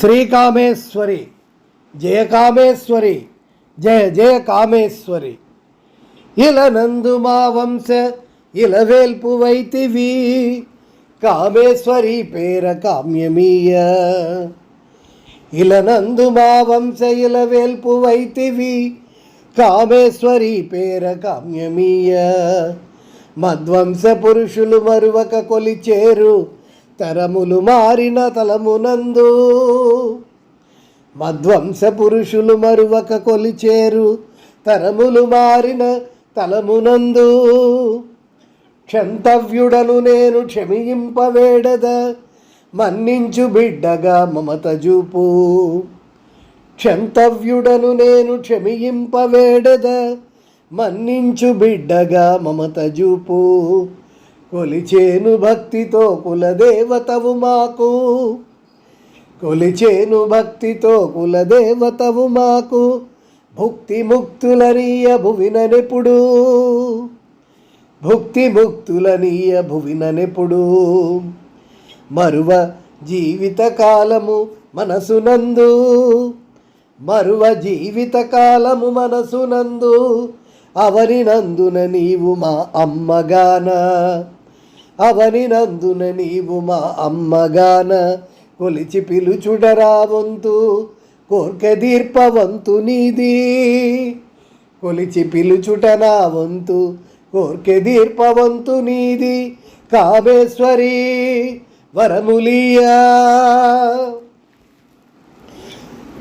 శ్రీకామేశ్వరి. జయ కామేశ్వరి. జయ జయ కామేశ్వరి. ఇలనందు మా వంశ ఇలవేల్పు వైతివి. కామేశ్వరి పేర కామ్యమీయ. ఇలనందు మా వంశ ఇలవేల్పు వైతివి. కామేశ్వరి పేర కామ్యమీయ. మధ్వంశ పురుషులు మరువక కొలిచేరు. తరములు మారిన తలమునందు మధ్వంస పురుషులు మరువక కొలిచేరు. తరములు మారిన తలమునందు క్షంతవ్యుడను నేను క్షమింపవేడద మన్నించు బిడ్డగా మమత చూపు. క్షంతవ్యుడను నేను క్షమింపవేడద మన్నించు బిడ్డగా మమత చూపు. కొలిచేను భక్తితో కులదేవతవు మాకు. కొలిచేను భక్తితో కులదేవతవు మాకు. భుక్తి ముక్తులనీయ భువిననెప్పుడు భుక్తి ముక్తులనీయ భువిననెప్పుడు మరువ జీవితకాలము మనసునందు. మరువ జీవితకాలము మనసునందు. అవరినందున నీవు మా అమ్మగాన. అవని నందున నీవు మా అమ్మగాన కొలిచి పిలుచుడరావంతు వంతు కోర్కె దీర్పవంతు నీది. కొలిచి పిలుచుట నా వంతు కోర్కె దీర్పవంతు నీది. కామేశ్వరి వరములియా.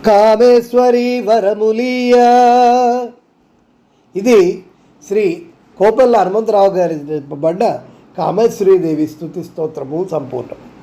కామేశ్వరి వరములియా. ఇది శ్రీ కోపల్ల హనుమంతరావు గారి పడ్డ కామశ్రీదేవి స్థుతి స్తోత్రము సంపూర్ణం.